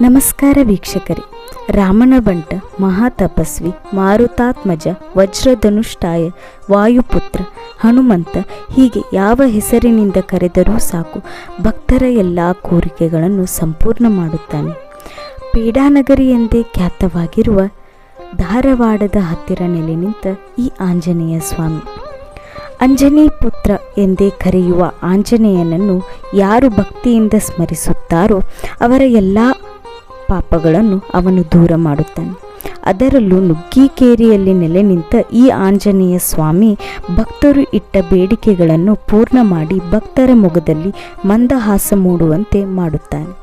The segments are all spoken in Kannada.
ನಮಸ್ಕಾರ ವೀಕ್ಷಕರೇ. ರಾಮನ ಬಂಟ ಮಹಾತಪಸ್ವಿ ಮಾರುತಾತ್ಮಜ, ವಜ್ರಧನುಷ್ಠಾಯ, ವಾಯುಪುತ್ರ, ಹನುಮಂತ ಹೀಗೆ ಯಾವ ಹೆಸರಿನಿಂದ ಕರೆದರೂ ಸಾಕು, ಭಕ್ತರ ಎಲ್ಲ ಕೋರಿಕೆಗಳನ್ನು ಸಂಪೂರ್ಣ ಮಾಡುತ್ತಾನೆ. ಪೀಡಾನಗರಿ ಎಂದೇ ಖ್ಯಾತವಾಗಿರುವ ಧಾರವಾಡದ ಹತ್ತಿರ ನೆಲೆ ನಿಂತ ಈ ಆಂಜನೇಯ ಸ್ವಾಮಿ. ಅಂಜನಿ ಪುತ್ರ ಎಂದೇ ಕರೆಯುವ ಆಂಜನೇಯನನ್ನು ಯಾರು ಭಕ್ತಿಯಿಂದ ಸ್ಮರಿಸುತ್ತಾರೋ ಅವರ ಎಲ್ಲ ಪಾಪಗಳನ್ನು ಅವನು ದೂರ ಮಾಡುತ್ತಾನೆ. ಅದರಲ್ಲೂ ನುಗ್ಗಿಕೇರಿಯಲ್ಲಿ ನೆಲೆ ನಿಂತ ಈ ಆಂಜನೇಯ ಸ್ವಾಮಿ ಭಕ್ತರು ಇಟ್ಟ ಬೇಡಿಕೆಗಳನ್ನು ಪೂರ್ಣ ಮಾಡಿ ಭಕ್ತರ ಮೊಗದಲ್ಲಿ ಮಂದಹಾಸ ಮೂಡುವಂತೆ ಮಾಡುತ್ತಾನೆ.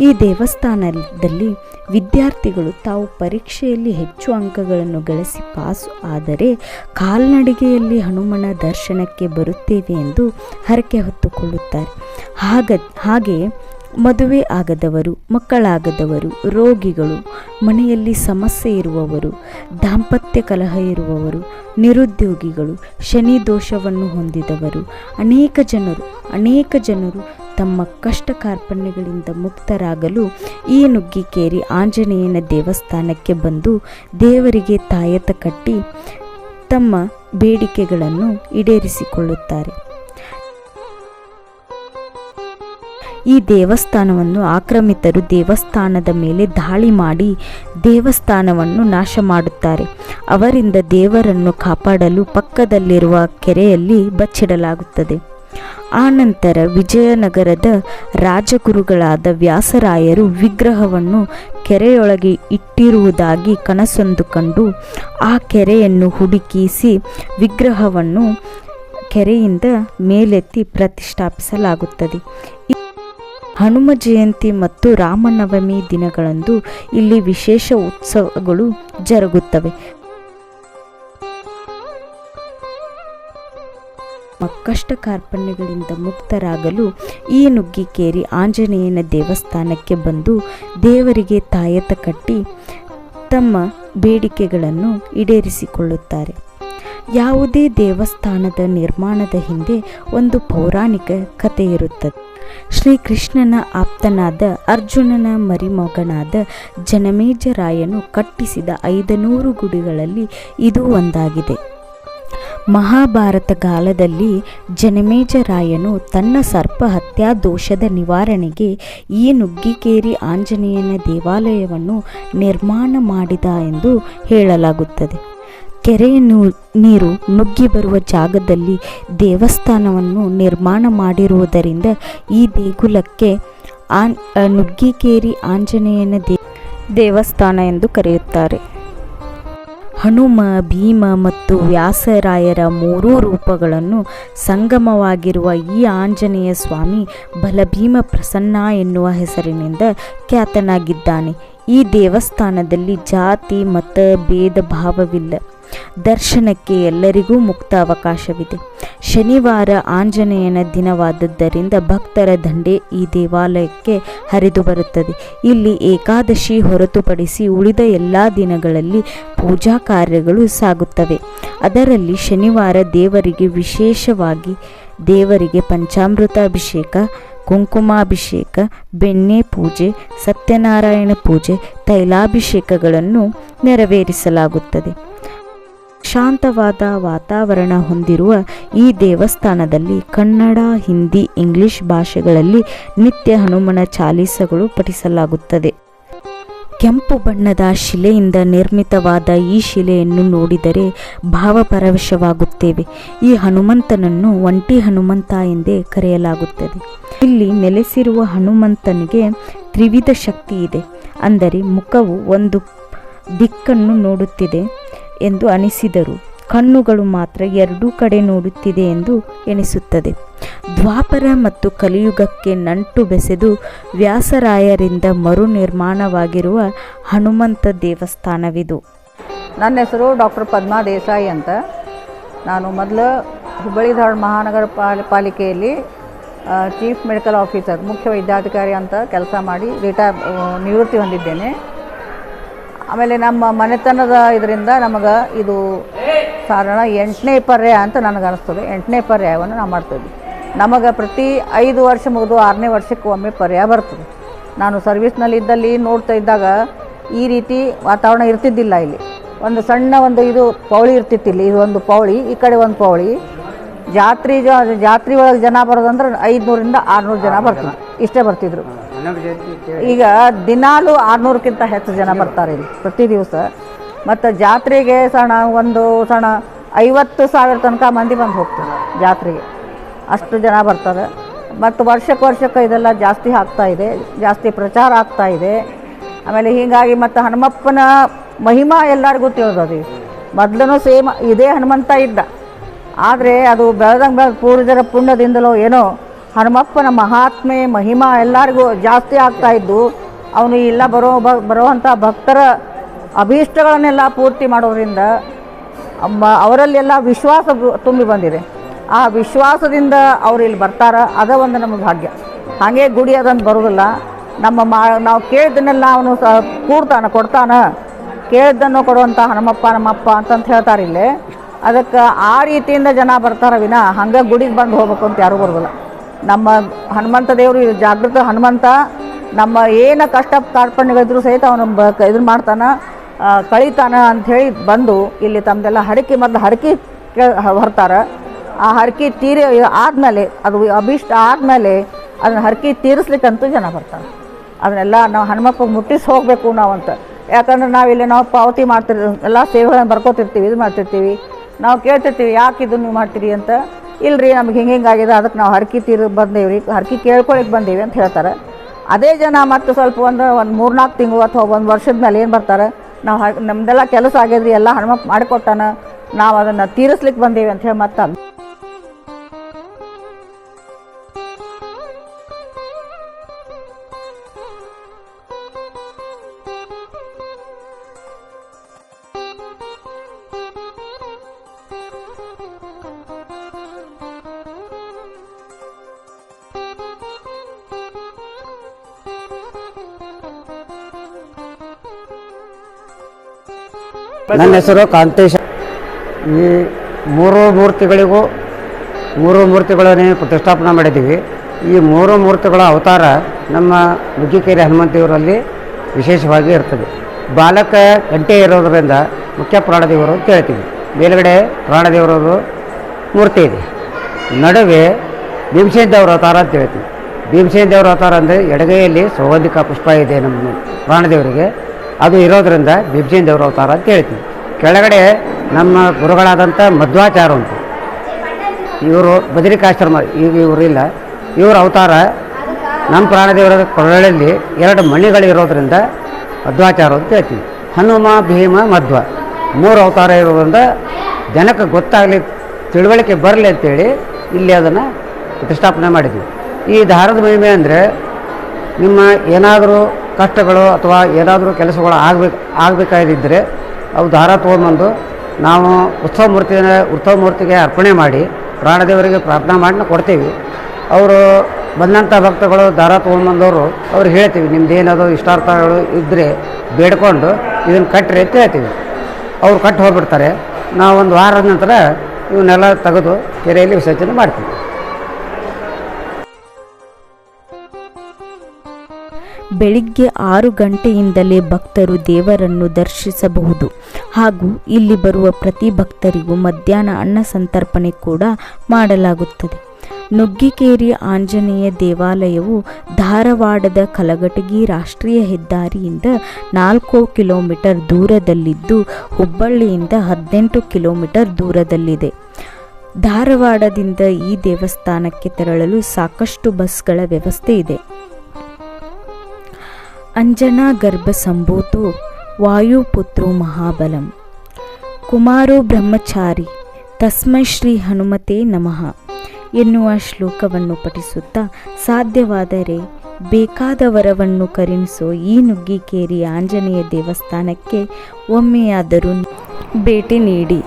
ಈ ದೇವಸ್ಥಾನದಲ್ಲಿ ವಿದ್ಯಾರ್ಥಿಗಳು ತಾವು ಪರೀಕ್ಷೆಯಲ್ಲಿ ಹೆಚ್ಚು ಅಂಕಗಳನ್ನು ಗಳಿಸಿ ಪಾಸು ಆದರೆ ಕಾಲ್ನಡಿಗೆಯಲ್ಲಿ ಹನುಮನ ದರ್ಶನಕ್ಕೆ ಬರುತ್ತೇವೆ ಎಂದು ಹರಕೆ ಹೊತ್ತುಕೊಳ್ಳುತ್ತಾರೆ. ಹಾಗ ಹಾಗೆಯೇ ಮದುವೆ ಆಗದವರು, ಮಕ್ಕಳಾಗದವರು, ರೋಗಿಗಳು, ಮನೆಯಲ್ಲಿ ಸಮಸ್ಯೆ ಇರುವವರು, ದಾಂಪತ್ಯ ಕಲಹ ಇರುವವರು, ನಿರುದ್ಯೋಗಿಗಳು, ಶನಿ ದೋಷವನ್ನು ಹೊಂದಿದವರು, ಅನೇಕ ಜನರು ಅನೇಕ ಜನರು ತಮ್ಮ ಕಷ್ಟ ಕಾರ್ಪಣ್ಯಗಳಿಂದ ಮುಕ್ತರಾಗಲು ಈ ನುಗ್ಗಿಕೇರಿ ಆಂಜನೇಯನ ದೇವಸ್ಥಾನಕ್ಕೆ ಬಂದು ದೇವರಿಗೆ ತಾಯತ ಕಟ್ಟಿ ತಮ್ಮ ಬೇಡಿಕೆಗಳನ್ನು ಈಡೇರಿಸಿಕೊಳ್ಳುತ್ತಾರೆ. ಈ ದೇವಸ್ಥಾನವನ್ನು ಆಕ್ರಮಿತರು ದೇವಸ್ಥಾನದ ಮೇಲೆ ದಾಳಿ ಮಾಡಿ ದೇವಸ್ಥಾನವನ್ನು ನಾಶ ಮಾಡುತ್ತಾರೆ ಅವರಿಂದ ದೇವರನ್ನು ಕಾಪಾಡಲು ಪಕ್ಕದಲ್ಲಿರುವ ಕೆರೆಯಲ್ಲಿ ಬಚ್ಚಿಡಲಾಗುತ್ತದೆ. ಆನಂತರ ವಿಜಯನಗರದ ರಾಜಗುರುಗಳಾದ ವ್ಯಾಸರಾಯರು ವಿಗ್ರಹವನ್ನು ಕೆರೆಯೊಳಗೆ ಇಟ್ಟಿರುವುದಾಗಿ ಕನಸೊಂದು ಕಂಡು ಆ ಕೆರೆಯನ್ನು ಹುಡುಕಿಸಿ ವಿಗ್ರಹವನ್ನು ಕೆರೆಯಿಂದ ಮೇಲೆತ್ತಿ ಪ್ರತಿಷ್ಠಾಪಿಸಲಾಗುತ್ತದೆ. ಹನುಮ ಜಯಂತಿ ಮತ್ತು ರಾಮನವಮಿ ದಿನಗಳಂದು ಇಲ್ಲಿ ವಿಶೇಷ ಉತ್ಸವಗಳು ಜರುಗುತ್ತವೆ. ಕಷ್ಟ ಕಾರ್ಪಣ್ಯಗಳಿಂದ ಮುಕ್ತರಾಗಲು ಈ ನುಗ್ಗಿಕೇರಿ ಆಂಜನೇಯನ ದೇವಸ್ಥಾನಕ್ಕೆ ಬಂದು ದೇವರಿಗೆ ತಾಯತ ಕಟ್ಟಿ ತಮ್ಮ ಬೇಡಿಕೆಗಳನ್ನು ಈಡೇರಿಸಿಕೊಳ್ಳುತ್ತಾರೆ. ಯಾವುದೇ ದೇವಸ್ಥಾನದ ನಿರ್ಮಾಣದ ಹಿಂದೆ ಒಂದು ಪೌರಾಣಿಕ ಕಥೆ ಇರುತ್ತದೆ. ಶ್ರೀಕೃಷ್ಣನ ಆಪ್ತನಾದ ಅರ್ಜುನನ ಮರಿಮಗನಾದ ಜನಮೇಜರಾಯನು ಕಟ್ಟಿಸಿದ ಐದನೂರು ಗುಡಿಗಳಲ್ಲಿ ಇದು ಒಂದಾಗಿದೆ. ಮಹಾಭಾರತ ಕಾಲದಲ್ಲಿ ಜನಮೇಜರಾಯನು ತನ್ನ ಸರ್ಪ ಹತ್ಯಾ ದೋಷದ ನಿವಾರಣೆಗೆ ಈ ನುಗ್ಗಿಕೇರಿ ಆಂಜನೇಯನ ದೇವಾಲಯವನ್ನು ನಿರ್ಮಾಣ ಮಾಡಿದ ಎಂದು ಹೇಳಲಾಗುತ್ತದೆ. ಕೆರೆಯ ನೀರು ನುಗ್ಗಿ ಬರುವ ಜಾಗದಲ್ಲಿ ದೇವಸ್ಥಾನವನ್ನು ನಿರ್ಮಾಣ ಮಾಡಿರುವುದರಿಂದ ಈ ದೇಗುಲಕ್ಕೆ ಆನ್, ನುಗ್ಗಿಕೇರಿ ಆಂಜನೇಯನ ದೇ, ದೇವಸ್ಥಾನ ಎಂದು ಕರೆಯುತ್ತಾರೆ. ಹನುಮ, ಭೀಮ ಮತ್ತು ವ್ಯಾಸರಾಯರ ಮೂರೂ ರೂಪಗಳನ್ನು ಸಂಗಮವಾಗಿರುವ ಈ ಆಂಜನೇಯ ಸ್ವಾಮಿ ಬಲಭೀಮ ಪ್ರಸನ್ನ ಎನ್ನುವ ಹೆಸರಿನಿಂದ ಖ್ಯಾತನಾಗಿದ್ದಾನೆ. ಈ ದೇವಸ್ಥಾನದಲ್ಲಿ ಜಾತಿ, ಮತ, ಭೇದ ಭಾವವಿಲ್ಲ. ದರ್ಶನಕ್ಕೆ ಎಲ್ಲರಿಗೂ ಮುಕ್ತ ಅವಕಾಶವಿದೆ. ಶನಿವಾರ ಆಂಜನೇಯನ ದಿನವಾದದ್ದರಿಂದ ಭಕ್ತರ ದಂಡೆ ಈ ದೇವಾಲಯಕ್ಕೆ ಹರಿದು ಬರುತ್ತದೆ. ಇಲ್ಲಿ ಏಕಾದಶಿ ಹೊರತುಪಡಿಸಿ ಉಳಿದ ಎಲ್ಲ ದಿನಗಳಲ್ಲಿ ಪೂಜಾ ಕಾರ್ಯಗಳು ಸಾಗುತ್ತವೆ. ಅದರಲ್ಲಿ ಶನಿವಾರ ದೇವರಿಗೆ ವಿಶೇಷವಾಗಿ ದೇವರಿಗೆ ಪಂಚಾಮೃತ ಅಭಿಷೇಕ ಕುಂಕುಮಾಭಿಷೇಕ, ಬೆಣ್ಣೆ ಪೂಜೆ, ಸತ್ಯನಾರಾಯಣ ಪೂಜೆ, ತೈಲಾಭಿಷೇಕಗಳನ್ನು ನೆರವೇರಿಸಲಾಗುತ್ತದೆ. ಶಾಂತವಾದ ವಾತಾವರಣ ಹೊಂದಿರುವ ಈ ದೇವಸ್ಥಾನದಲ್ಲಿ ಕನ್ನಡ, ಹಿಂದಿ, ಇಂಗ್ಲಿಷ್ ಭಾಷೆಗಳಲ್ಲಿ ನಿತ್ಯ ಹನುಮನ ಚಾಲೀಸಗಳು ಪಠಿಸಲಾಗುತ್ತದೆ. ಕೆಂಪು ಬಣ್ಣದ ಶಿಲೆಯಿಂದ ನಿರ್ಮಿತವಾದ ಈ ಶಿಲೆಯನ್ನು ನೋಡಿದರೆ ಭಾವಪರವಶವಾಗುತ್ತೇವೆ ಈ ಹನುಮಂತನನ್ನು ಒಂಟಿ ಹನುಮಂತ ಎಂದೇ ಕರೆಯಲಾಗುತ್ತದೆ. ಇಲ್ಲಿ ನೆಲೆಸಿರುವ ಹನುಮಂತನಿಗೆ ತ್ರಿವಿಧ ಶಕ್ತಿ ಇದೆ. ಅಂದರೆ ಮುಖವು ಒಂದು ದಿಕ್ಕನ್ನು ನೋಡುತ್ತಿದೆ. ಎಂದು ಅನಿಸಿದರು. ಕಣ್ಣುಗಳು ಮಾತ್ರ ಎರಡೂ ಕಡೆ ನೋಡುತ್ತಿದೆ ಎಂದು ಎನಿಸುತ್ತದೆ. ದ್ವಾಪರ ಮತ್ತು ಕಲಿಯುಗಕ್ಕೆ ನಂಟು ಬೆಸೆದು ವ್ಯಾಸರಾಯರಿಂದ ಮರು ನಿರ್ಮಾಣವಾಗಿರುವ ಹನುಮಂತ ದೇವಸ್ಥಾನವಿದು. ನನ್ನ ಹೆಸರು ಡಾಕ್ಟರ್ ಪದ್ಮಾ ದೇಸಾಯಿ ಅಂತ. ನಾನು ಮೊದಲು ಹುಬ್ಬಳ್ಳಿ ಧಾರವಾಡ ಮಹಾನಗರ ಪಾಲಿ, ಪಾಲಿಕೆಯಲ್ಲಿ ಚೀಫ್ ಮೆಡಿಕಲ್ ಆಫೀಸರ್, ಮುಖ್ಯ ವೈದ್ಯಾಧಿಕಾರಿ ಅಂತ ಕೆಲಸ ಮಾಡಿ ರಿಟೈರ್ ನಿವೃತ್ತಿ ಹೊಂದಿದ್ದೇನೆ. ಆಮೇಲೆ ನಮ್ಮ ಮನೆತನದ ಇದರಿಂದ ನಮಗೆ ಇದು ಸಾಧಾರಣ ಎಂಟನೇ ಪರ್ಯಾಯ ಅಂತ ನನಗೆ ಅನಿಸ್ತದೆ. ಎಂಟನೇ ಪರ್ಯಾಯವನ್ನು ನಾವು ಮಾಡ್ತೀವಿ ನಮಗೆ ಪ್ರತಿ ಐದು ವರ್ಷ ಮುಗಿದು ಆರನೇ ವರ್ಷಕ್ಕೆ ಒಮ್ಮೆ ಪರ್ಯಾಯ ಬರ್ತದೆ. ನಾನು ಸರ್ವಿಸ್ನಲ್ಲಿ ಇದ್ದಲ್ಲಿ ನೋಡ್ತಾ ಇದ್ದಾಗ ಈ ರೀತಿ ವಾತಾವರಣ ಇರ್ತಿದ್ದಿಲ್ಲ ಇಲ್ಲಿ. ಒಂದು ಸಣ್ಣ ಒಂದು ಇದು ಪೌಳಿ ಇರ್ತಿತ್ತಿಲ್ಲ ಇದು ಒಂದು ಪೌಳಿ ಈ ಕಡೆ ಒಂದು ಪೌಳಿ. ಜಾತ್ರೆ ಜಾತ್ರೆ ಒಳಗೆ ಜನ ಬರೋದಂದ್ರೆ ಐದುನೂರಿಂದ ಆರುನೂರು ಜನ ಬರ್ತಿದ್ರು. ಇಷ್ಟೇ ಬರ್ತಿದ್ರು. ಈಗ ದಿನಾಲು ಆರುನೂರಕ್ಕಿಂತ ಹೆಚ್ಚು ಜನ ಬರ್ತಾರೆ ಇಲ್ಲಿ ಪ್ರತಿ ದಿವಸ. ಮತ್ತು ಜಾತ್ರೆಗೆ ಸಣ್ಣ ಒಂದು ಸಣ್ಣ ಐವತ್ತು ಸಾವಿರ ತನಕ ಮಂದಿ ಬಂದು ಹೋಗ್ತಾರೆ ಜಾತ್ರೆಗೆ. ಅಷ್ಟು ಜನ ಬರ್ತಾರೆ. ಮತ್ತು ವರ್ಷಕ್ಕೆ ವರ್ಷಕ್ಕೆ ಇದೆಲ್ಲ ಜಾಸ್ತಿ ಆಗ್ತಾ ಇದೆ ಜಾಸ್ತಿ ಪ್ರಚಾರ ಆಗ್ತಾ ಇದೆ. ಆಮೇಲೆ ಹೀಗಾಗಿ ಮತ್ತು ಹನುಮಪ್ಪನ ಮಹಿಮಾ ಎಲ್ಲರಿಗೂ ತಿಳಿದದು ಮೊದಲು ಸೇಮ್ ಇದೇ ಹನುಮಂತ ಇದ್ದ. ಆದರೆ ಅದು ಬೆಳೆದಂಗೆ ಬೆಳೆದ ಪೂರ್ವಜರ ಪುಣ್ಯದಿಂದಲೋ ಏನೋ ಹನುಮಪ್ಪನ ಮಹಾತ್ಮೆ, ಮಹಿಮಾ ಎಲ್ಲರಿಗೂ ಜಾಸ್ತಿ ಆಗ್ತಾ ಇದ್ದು, ಅವನು ಇಲ್ಲ ಬರೋ ಬ, ಬರುವಂಥ ಭಕ್ತರ ಅಭೀಷ್ಟಗಳನ್ನೆಲ್ಲ ಪೂರ್ತಿ ಮಾಡೋದ್ರಿಂದ ಅವರಲ್ಲೆಲ್ಲ ವಿಶ್ವಾಸ ತುಂಬಿ ಬಂದಿದೆ. ಆ ವಿಶ್ವಾಸದಿಂದ ಅವರು ಇಲ್ಲಿ ಬರ್ತಾರ, ಅದ ಒಂದು ನಮ್ಮ ಭಾಗ್ಯ. ಹಾಗೆ ಗುಡಿ ಅದಂತ ಬರೋದಿಲ್ಲ. ನಮ್ಮ ಮಾ, ನಾವು ಕೇಳಿದ್ದನ್ನೆಲ್ಲ ಅವನು ಸಹ ಕೂಡ್ತಾನ, ಕೊಡ್ತಾನೆ. ಕೇಳಿದ್ದನ್ನು ಕೊಡುವಂಥ ಹನುಮಪ್ಪ, ನಮ್ಮಪ್ಪ ಅಂತಂತ ಹೇಳ್ತಾರೆ ಇಲ್ಲಿ. ಅದಕ್ಕೆ ಆ ರೀತಿಯಿಂದ ಜನ ಬರ್ತಾರ ವಿನ, ಹಂಗೆ ಗುಡಿಗೆ ಬಂದು ಹೋಗ್ಬೇಕು ಅಂತ ಯಾರೂ ಬರೋದಿಲ್ಲ. ನಮ್ಮ ಹನುಮಂತ ದೇವರು ಜಾಗೃತ ಹನುಮಂತ, ನಮ್ಮ ಏನು ಕಷ್ಟ ಕಾರ್ಪಣ್ಯಗಳಿದ್ರು ಸಹಿತ ಅವನು ಬ ಇದನ್ನು ಮಾಡ್ತಾನೆ ಕಳೀತಾನ ಅಂಥೇಳಿ ಬಂದು ಇಲ್ಲಿ ತಮ್ಮದೆಲ್ಲ ಹರಕೆ ಮೊದಲು ಹರಕೆ ಹೊರ್ತಾರೆ. ಆ ಹರಕೆ ತೀರಿ ಆದಮೇಲೆ, ಅದು ಅಭಿಷ್ಟ ಆದಮೇಲೆ ಅದನ್ನ ಹರಕೆ ತೀರಿಸ್ಲಿಕ್ಕಂತೂ ಜನ ಬರ್ತಾರೆ. ಅದನ್ನೆಲ್ಲ ನಾವು ಹನುಮಪ್ಪ ಮುಟ್ಟಿಸಿ ಹೋಗಬೇಕು ನಾವು ಅಂತ ಯಾಕಂದ್ರೆ ನಾವಿಲ್ಲಿ ನಾವು ಪಾವತಿ ಮಾಡ್ತಿರ್ತೀವಿ ಎಲ್ಲ ಸೇವೆಗಳನ್ನ ಬರ್ಕೋತಿರ್ತೀವಿ, ಇದು ಮಾಡ್ತಿರ್ತೀವಿ. ನಾವು ಕೇಳ್ತಿರ್ತೀವಿ, ಯಾಕೆ ಇದು ನೀವು ಮಾಡ್ತೀರಿ ಅಂತ. ಇಲ್ರಿ, ನಮ್ಗೆ ಹಿಂಗೆ ಆಗಿದೆ ಅದಕ್ಕೆ ನಾವು ಹರಕಿ ತೀರಿ ಬಂದೇವ್ರಿ, ಹರಕಿ ಕೇಳ್ಕೊಳಕ್ಕೆ ಬಂದೇವಿ ಅಂತ ಹೇಳ್ತಾರೆ. ಅದೇ ಜನ ಮತ್ತು ಸ್ವಲ್ಪ ಒಂದು ಒಂದು ಮೂರ್ನಾಲ್ಕು ತಿಂಗಳು ಅಥವಾ ಒಂದು ವರ್ಷದ ಮೇಲೆ ಏನು ಬರ್ತಾರೆ, ನಾವು ಹ ನಮ್ಮದೆಲ್ಲ ಕೆಲಸ ಆಗ್ಯದ್ರಿ, ಎಲ್ಲ ಹನುಮಪ್ಪ ಮಾಡಿಕೊಟ್ಟಾನ, ನಾವು ಅದನ್ನು ತೀರಿಸ್ಲಿಕ್ಕೆ ಬಂದೇವಿ ಅಂತ ಹೇಳಿ ಮತ್ತೆ ನನ್ನ ಹೆಸರು ಕಾಂತೇಶ. ಈ ಮೂರು ಮೂರ್ತಿಗಳಿಗೂ ಮೂರು ಮೂರ್ತಿಗಳನ್ನೇ ಪ್ರತಿಷ್ಠಾಪನೆ ಮಾಡಿದ್ದೀವಿ. ಈ ಮೂರು ಮೂರ್ತಿಗಳ ಅವತಾರ ನಮ್ಮ ನುಗ್ಗಿಕೇರಿ ಹನುಮಂತೇವರಲ್ಲಿ ವಿಶೇಷವಾಗಿ ಇರ್ತದೆ. ಬಾಲಕ ಗಂಟೆ ಇರೋದರಿಂದ ಮುಖ್ಯ ಪ್ರಾಣದೇವರು ಅಂತ ಹೇಳ್ತೀವಿ. ಮೇಲುಗಡೆ ಪ್ರಾಣದೇವರದು ಮೂರ್ತಿ ಇದೆ. ನಡುವೆ ಭೀಮಸೇನ ದೇವರ ಅವತಾರ ಅಂತ ಹೇಳ್ತೀವಿ. ಭೀಮಸೇನ ದೇವರ ಅವತಾರ ಅಂದರೆ ಎಡಗೈಯಲ್ಲಿ ಸೌಗಂಧಿಕ ಪುಷ್ಪ ಇದೆ ನಮ್ಮ ಪ್ರಾಣದೇವರಿಗೆ. ಅದು ಇರೋದರಿಂದ ಬಿಬ್ಜಿನ್ ದೇವರ ಅವತಾರ ಅಂತ ಹೇಳ್ತೀವಿ ಕೆಳಗಡೆ ನಮ್ಮ ಗುರುಗಳಾದಂಥ ಮಧ್ವಾಚಾರ ಅಂತ ಇವರು ಬದರಿಕಾಶ್ರಮ ಈಗ ಇಲ್ಲ. ಇವರ ಅವತಾರ ನಮ್ಮ ಪ್ರಾಣದೇವರ ಕೊರಳಲ್ಲಿ ಎರಡು ಮಣಿಗಳಿರೋದ್ರಿಂದ ಮಧ್ವಾಚಾರ ಅಂತ ಹೇಳ್ತೀವಿ ಹನುಮ, ಭೀಮ, ಮಧ್ವ. ಮೂರು ಅವತಾರ ಇರೋದ್ರಿಂದ ಜನಕ್ಕೆ ಗೊತ್ತಾಗಲಿ, ತಿಳುವಳಿಕೆ ಬರಲಿ ಅಂತೇಳಿ ಇಲ್ಲಿ ಅದನ್ನು ಪ್ರತಿಷ್ಠಾಪನೆ ಮಾಡಿದ್ವಿ. ಈ ದಾರದ ಮಹಿಮೆ ಅಂದರೆ ನಿಮ್ಮ ಏನಾದರೂ ಕಷ್ಟಗಳು ಅಥವಾ ಏನಾದರೂ ಕೆಲಸಗಳು ಆಗಬೇಕು ಆಗಬೇಕಾಗಿದ್ದರೆ ಅವು ದಾರ ತೊಗೊಂಡ್ಬಂದು ನಾವು ಉತ್ಸವ ಮೂರ್ತಿನ ಉತ್ಸವ ಮೂರ್ತಿಗೆ ಅರ್ಪಣೆ ಮಾಡಿ ಪ್ರಾಣದೇವರಿಗೆ ಪ್ರಾರ್ಥನೆ ಮಾಡಿ ಕೊಡ್ತೀವಿ. ಅವರು ಬಂದಂಥ ಭಕ್ತಗಳು ದಾರ ತೊಗೊಂಬಂದವರು ಅವ್ರು ಹೇಳ್ತೀವಿ, ನಿಮ್ದು ಏನಾದರೂ ಇಷ್ಟಾರ್ಥಗಳು ಇದ್ದರೆ ಬೇಡ್ಕೊಂಡು ಇದನ್ನು ಕಟ್ಟಿರಿ ಅಂತ ಹೇಳ್ತೀವಿ. ಅವ್ರು ಕಟ್ಟಿ ಹೋಗ್ಬಿಡ್ತಾರೆ. ನಾವು ಒಂದು ವಾರದ ನಂತರ ಇವನ್ನೆಲ್ಲ ತೆಗೆದು ಕೆರೆಯಲ್ಲಿ ವಿಸರ್ಜನೆ ಮಾಡ್ತೀವಿ. ಬೆಳಿಗ್ಗೆ ಆರು ಗಂಟೆಯಿಂದಲೇ ಭಕ್ತರು ದೇವರನ್ನು ದರ್ಶಿಸಬಹುದು. ಹಾಗೂ ಇಲ್ಲಿ ಬರುವ ಪ್ರತಿ ಭಕ್ತರಿಗೂ ಮಧ್ಯಾಹ್ನ ಅನ್ನ ಸಂತರ್ಪಣೆ ಕೂಡ ಮಾಡಲಾಗುತ್ತದೆ. ನುಗ್ಗಿಕೇರಿ ಆಂಜನೇಯ ದೇವಾಲಯವು ಧಾರವಾಡದ ಕಲಘಟಗಿ ರಾಷ್ಟ್ರೀಯ ಹೆದ್ದಾರಿಯಿಂದ ನಾಲ್ಕು ಕಿಲೋಮೀಟರ್ ದೂರದಲ್ಲಿದ್ದು, ಹುಬ್ಬಳ್ಳಿಯಿಂದ ಹದಿನೆಂಟು ಕಿಲೋಮೀಟರ್ ದೂರದಲ್ಲಿದೆ. ಧಾರವಾಡದಿಂದ ಈ ದೇವಸ್ಥಾನಕ್ಕೆ ತೆರಳಲು ಸಾಕಷ್ಟು ಬಸ್ಗಳ ವ್ಯವಸ್ಥೆ ಇದೆ. ಅಂಜನಾ ಗರ್ಭ ಸಂಭೂತೋ ವಾಯುಪುತ್ರೋ ಮಹಾಬಲಂ. ಕುಮಾರೋ ಬ್ರಹ್ಮಚಾರಿ, ತಸ್ಮೈ ಶ್ರೀ ಹನುಮತೆ ನಮಃ. ಎನ್ನುವ ಶ್ಲೋಕವನ್ನು ಪಠಿಸುತ್ತಾ ಸಾಧ್ಯವಾದರೆ ಬೇಕಾದ ವರವನ್ನು ಕರುಣಿಸೋ ಈ ನುಗ್ಗಿಕೇರಿ ಆಂಜನೇಯ ದೇವಸ್ಥಾನಕ್ಕೆ ಒಮ್ಮೆಯಾದರೂ ಭೇಟಿ ನೀಡಿ.